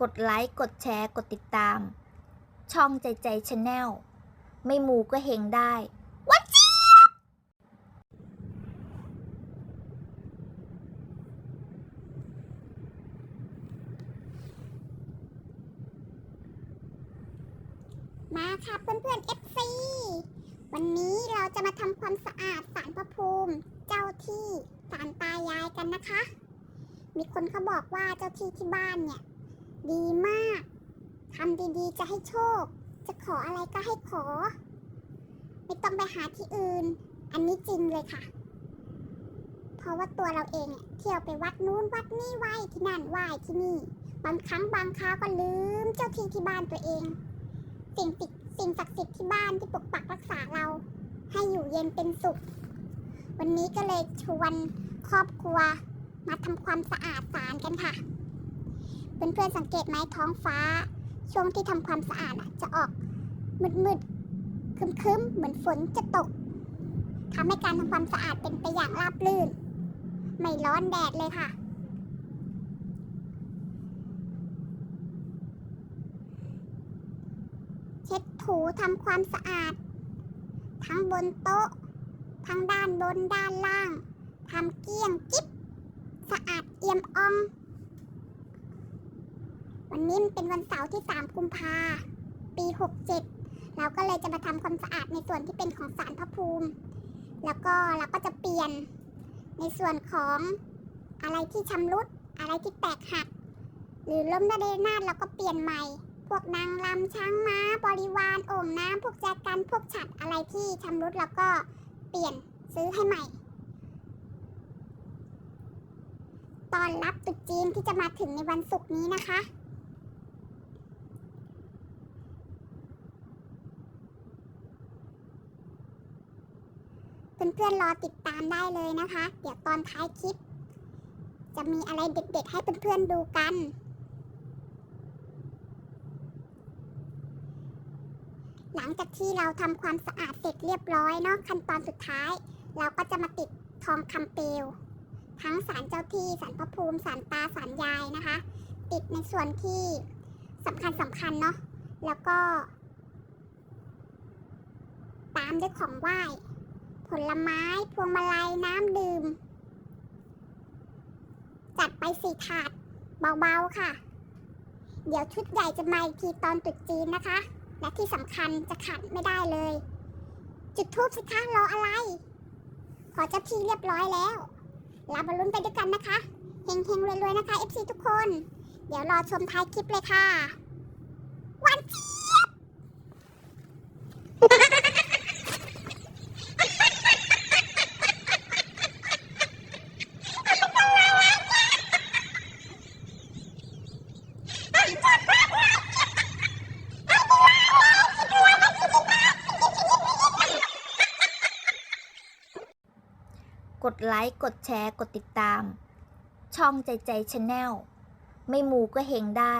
กดไลค์ กดแชร์ กดติดตาม ช่องใจใจชาแนลไม่มูก็เฮงได้ วัดจีมาค่ะเพื่อนๆ FC วันนี้เราจะมาทำความสะอาดสารพระภูมิ เจ้าที่สารตายายกันนะคะ มีคนเขาบอกว่าเจ้าที่ที่บ้านเนี่ย ดีมากทำดีๆจะให้โชค จะขออะไรก็ให้ขอ ไม่ต้องไปหาที่อื่น อันนี้จริงเลยค่ะ เพราะว่าตัวเราเองเนี่ยเที่ยวไปวัดนู้นวัดนี่ไหว้ที่นั่นไหว้ที่นี่ บางครั้งบางคราวก็ลืมเจ้าที่ที่บ้านตัวเอง สิ่งติดสิ่งศักดิ์สิทธิ์ที่บ้านที่ปกปักรักษาเรา ให้อยู่เย็นเป็นสุข วันนี้ก็เลยชวนครอบครัวมาทำความสะอาดศาลกันค่ะ เพื่อนๆสังเกตไหมท้องฟ้า ช่วงที่ทำความสะอาดอะจะออกมืดๆคึมๆเหมือนฝนจะตกทำให้การทำความสะอาดเป็นไปอย่างราบรื่น ไม่ร้อนแดดเลยค่ะ เช็ดถูทำความสะอาด ทั้งบนโต๊ะ ทั้งด้านบนด้านล่างทำเกลี้ยงจิ๊บ สะอาดเอี่ยมอ่อง วันนี้มันเป็นวันเสาร์ที่ 3 กุมภาปี 67 เราก็เลยจะมาทำความสะอาดในส่วนที่เป็นของสารพระภูมิ แล้วก็เราก็จะเปลี่ยนในส่วนของอะไรที่ชำรุด อะไรที่แตกหัก หรือล้มระเนรนาดเราก็เปลี่ยนใหม่ พวกนางรำช้างม้า บริวารโอ่งน้ำพวกแจกันพวกฉัดอะไรที่ชำรุดแล้วก็เปลี่ยนซื้อให้ใหม่ตอนรับตรุษจีนที่จะมาถึงในวันศุกร์นี้นะคะ เพื่อนๆรอติดตามได้เลยนะคะ เดี๋ยวตอนท้ายคลิป จะมีอะไรเด็ดๆให้เพื่อนๆดูกัน หลังจากที่เราทำความสะอาดเสร็จเรียบร้อยเนาะขั้นตอนสุดท้าย เราก็จะมาติดทองคำเปลวทั้งสารเจ้าที่สารพระภูมิสารตาสารยายนะคะ ติดในส่วนที่สำคัญสำคัญเนาะแล้วก็ ตามด้วยของไหว้ ผลไม้ พวงมาลัย น้ำดื่ม จัดไปสี่ถาด เบาๆค่ะ เดี๋ยวชุดใหญ่จะมาอีกทีตอนตรุษจีนนะคะ และที่สำคัญจะขาดไม่ได้เลย จุดทูบสิคะรออะไร ขอเจ้าที่เรียบร้อยแล้วเรามาลุ้นไปด้วยกันนะคะเฮงๆรวยๆนะคะ FC ทุกคน เดี๋ยวรอชมท้ายคลิปเลยค่ะ วันเกดไลค์ กดแชร์ กดติดตาม ช่องใจใจชาแนลไม่มูก็เฮงได้